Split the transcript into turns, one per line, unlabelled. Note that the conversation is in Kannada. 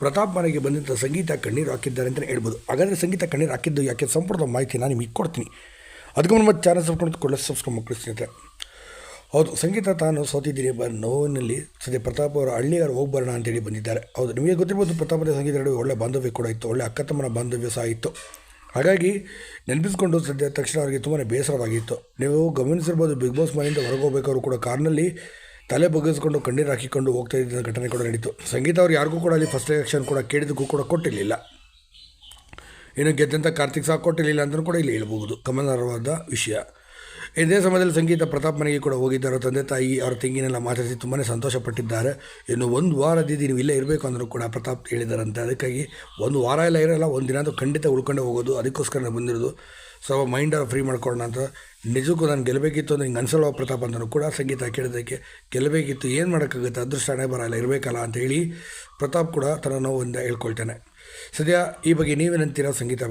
ಪ್ರತಾಪ್ ಮನೆಗೆ ಬಂದಂಥ ಸಂಗೀತ ಕಣ್ಣೀರು ಹಾಕಿದ್ದಾರೆ ಅಂತಲೇ ಹೇಳ್ಬೋದು. ಹಾಗಾದರೆ ಸಂಗೀತ ಕಣ್ಣೀರು ಹಾಕಿದ್ದು ಯಾಕೆ? ಸಂಪೂರ್ಣ ಮಾಹಿತಿ ನಾನು ನಿಮಗೆ ಕೊಡ್ತೀನಿ. ಅದಕ್ಕೆ ಮತ್ತೆ ಚಾನಲ್ ಕೊಳ್ಳೆ ಸಬ್ಸ್ಕ್ರೈಬ್ ಮಕ್ಕಳು ಸ್ನೇಹಿತರೆ. ಹೌದು, ಸಂಗೀತ ತಾನು ಸೋತಿದ್ದೀನಿ ಬ ನೋವಿನಲ್ಲಿ ಸದ್ಯ ಪ್ರತಾಪ್ ಅವರು ಹಳ್ಳಿಗಾರ ಹೋಗಿ ಬರೋಣ ಅಂತೇಳಿ ಬಂದಿದ್ದಾರೆ. ಹೌದು, ನಿಮಗೆ ಗೊತ್ತಿರ್ಬೋದು ಪ್ರತಾಪ್ ಮತ್ತು ಸಂಗೀತ ನಡುವೆ ಒಳ್ಳೆ ಬಾಂಧವ್ಯ ಕೂಡ ಇತ್ತು, ಒಳ್ಳೆ ಅಕ್ಕ ತಮ್ಮನ ಬಾಂಧವ್ಯ ಸಹ ಇತ್ತು. ಹಾಗಾಗಿ ನೆನಪಿಸ್ಕೊಂಡು ಸದ್ಯ ತಕ್ಷಣ ಅವರಿಗೆ ತುಂಬಾ ಬೇಸರವಾಗಿತ್ತು. ನೀವು ಗಮನಿಸಿರ್ಬೋದು ಬಿಗ್ ಬಾಸ್ ಮನೆಯಿಂದ ಹೊರಗೆ ಹೋಗ್ಬೇಕಾದ್ರು ಕೂಡ ಕಾರ್ನಲ್ಲಿ ತಲೆ ಬಗ್ಗಿಸ್ಕೊಂಡು ಕಣ್ಣೀರು ಹಾಕಿಕೊಂಡು ಹೋಗ್ತಾ ಇದ್ದ ಘಟನೆ ಕೂಡ ನಡೀತು. ಸಂಗೀತ ಅವ್ರು ಯಾರಿಗೂ ಕೂಡ ಅಲ್ಲಿ ಫಸ್ಟ್ ರಿಯಾಕ್ಷನ್ ಕೂಡ ಕೇಳಿದಕ್ಕೂ ಕೂಡ ಕೊಟ್ಟಿರಲಿಲ್ಲ. ಇನ್ನು ಗೆದ್ದಂಥ ಕಾರ್ತಿಕ್ ಸಹ ಕೊಟ್ಟಿರಲಿಲ್ಲ ಅಂದ್ರೂ ಕೂಡ ಇಲ್ಲಿ ಹೇಳ್ಬೋದು ಗಮನಾರ್ಹವಾದ ವಿಷಯ. ಇದೇ ಸಮಯದಲ್ಲಿ ಸಂಗೀತ ಪ್ರತಾಪ್ ಮನೆಗೆ ಕೂಡ ಹೋಗಿದ್ದಾರೆ ತಂದೆ ತಾಯಿ ಅವರ ತಂಗಿನೆಲ್ಲ ಮಾತಾಡಿಸಿ ತುಂಬಾ ಸಂತೋಷಪಟ್ಟಿದ್ದಾರೆ. ಇನ್ನು ಒಂದು ವಾರದಿದ್ದು ನೀವು ಇಲ್ಲೇ ಇರಬೇಕು ಅಂದರೂ ಕೂಡ ಪ್ರತಾಪ್ ಹೇಳಿದಾರಂತೆ. ಅದಕ್ಕಾಗಿ ಒಂದು ವಾರ ಎಲ್ಲ ಇರೋಲ್ಲ, ಒಂದು ದಿನ ಅಂತೂ ಖಂಡಿತ ಉಳ್ಕೊಂಡೇ ಹೋಗೋದು. ಅದಕ್ಕೋಸ್ಕರ ನಾನು ಬಂದಿರೋದು. ಸೊ ಮೈಂಡ್ ಫ್ರೀ ಮಾಡ್ಕೊಳ್ಳೋಣ ಅಂತ. ನಿಜಕ್ಕೂ ನಾನು ಗೆಲ್ಲಬೇಕಿತ್ತು ಅಂದ್ರೆ ಹಿಂಗೆ ಅನ್ಸಲ್ವ ಪ್ರತಾಪ್ ಅಂತಲೂ ಕೂಡ ಸಂಗೀತ ಕೇಳಿದ್ದಕ್ಕೆ. ಗೆಲ್ಲಬೇಕಿತ್ತು, ಏನು ಮಾಡೋಕ್ಕಾಗುತ್ತೆ? ಅದೃಷ್ಟ ಬರಲ್ಲ, ಇರಬೇಕಲ್ಲ ಅಂತ ಹೇಳಿ ಪ್ರತಾಪ್ ಕೂಡ ತನ್ನ ನೋವಿಂದ ಹೇಳ್ಕೊಳ್ತಾನೆ. ಸದ್ಯ ಈ ಬಗ್ಗೆ ನೀವೇನಂತೀರಾ ಸಂಗೀತ